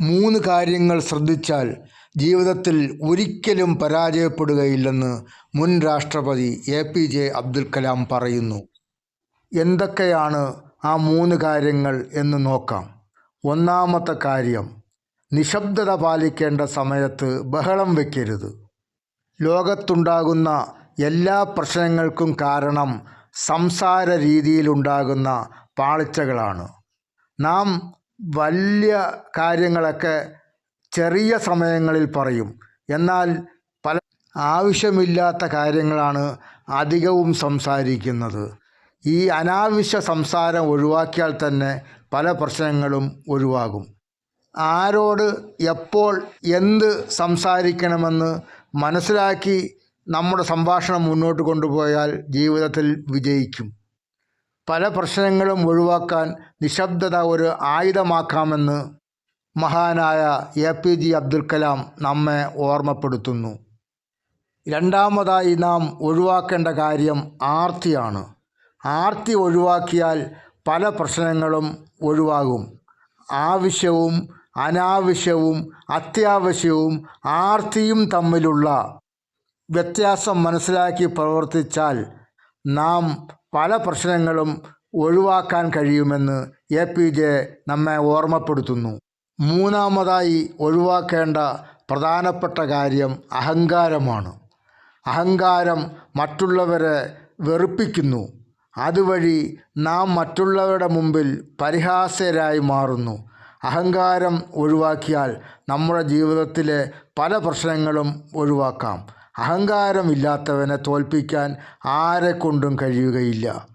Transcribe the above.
മൂന്ന് കാര്യങ്ങൾ ശ്രദ്ധിച്ചാൽ ജീവിതത്തിൽ ഒരിക്കലും പരാജയപ്പെടുകയില്ലെന്ന് മുൻ രാഷ്ട്രപതി A P J Abdul Kalam പറയുന്നു. എന്തൊക്കെയാണ് ആ മൂന്ന് കാര്യങ്ങൾ എന്ന് നോക്കാം. ഒന്നാമത്തെ കാര്യം നിശബ്ദത പാലിക്കേണ്ട സമയത്ത് ബഹളം വയ്ക്കരുത് ലോകത്തുണ്ടാകുന്ന എല്ലാ പ്രശ്നങ്ങൾക്കും കാരണം സംസാര രീതിയിലുണ്ടാകുന്ന പാളിച്ചകളാണ്. നാം വലിയ കാര്യങ്ങളൊക്കെ ചെറിയ സമയങ്ങളിൽ പറയും. എന്നാൽ പല ആവശ്യമില്ലാത്ത കാര്യങ്ങളാണ് അധികവും സംസാരിക്കുന്നത്. ഈ അനാവശ്യ സംസാരം ഒഴിവാക്കിയാൽ തന്നെ പല പ്രശ്നങ്ങളും ഒഴിവാകും. ആരോട് എപ്പോൾ എന്ത് സംസാരിക്കണമെന്ന് മനസ്സിലാക്കി നമ്മുടെ സംഭാഷണം മുന്നോട്ട് കൊണ്ടുപോയാൽ ജീവിതത്തിൽ വിജയിക്കും. പല പ്രശ്നങ്ങളും ഒഴിവാക്കാൻ നിശബ്ദത ഒരു ആയുധമാക്കാമെന്ന് മഹാനായ A P J Abdul Kalam നമ്മെ ഓർമ്മപ്പെടുത്തുന്നു. രണ്ടാമതായി നാം ഒഴിവാക്കേണ്ട കാര്യം ആർത്തിയാണ്. ആർത്തി ഒഴിവാക്കിയാൽ പല പ്രശ്നങ്ങളും ഒഴിവാകും. ആവശ്യവും അനാവശ്യവും അത്യാവശ്യവും ആർത്തിയും തമ്മിലുള്ള വ്യത്യാസം മനസ്സിലാക്കി പ്രവർത്തിച്ചാൽ നാം പല പ്രശ്നങ്ങളും ഒഴിവാക്കാൻ കഴിയുമെന്ന് എ പി ജെ നമ്മെ ഓർമ്മപ്പെടുത്തുന്നു. മൂന്നാമതായി ഒഴിവാക്കേണ്ട പ്രധാനപ്പെട്ട കാര്യം അഹങ്കാരമാണ്. അഹങ്കാരം മറ്റുള്ളവരെ വെറുപ്പിക്കുന്നു. അതുവഴി നാം മറ്റുള്ളവരുടെ മുമ്പിൽ പരിഹാസ്യരായി മാറുന്നു. അഹങ്കാരം ഒഴിവാക്കിയാൽ നമ്മുടെ ജീവിതത്തിലെ പല പ്രശ്നങ്ങളും ഒഴിവാക്കാം. അഹങ്കാരമില്ലാത്തവനെ തോൽപ്പിക്കാൻ ആരെക്കൊണ്ടും കഴിയുകയില്ല.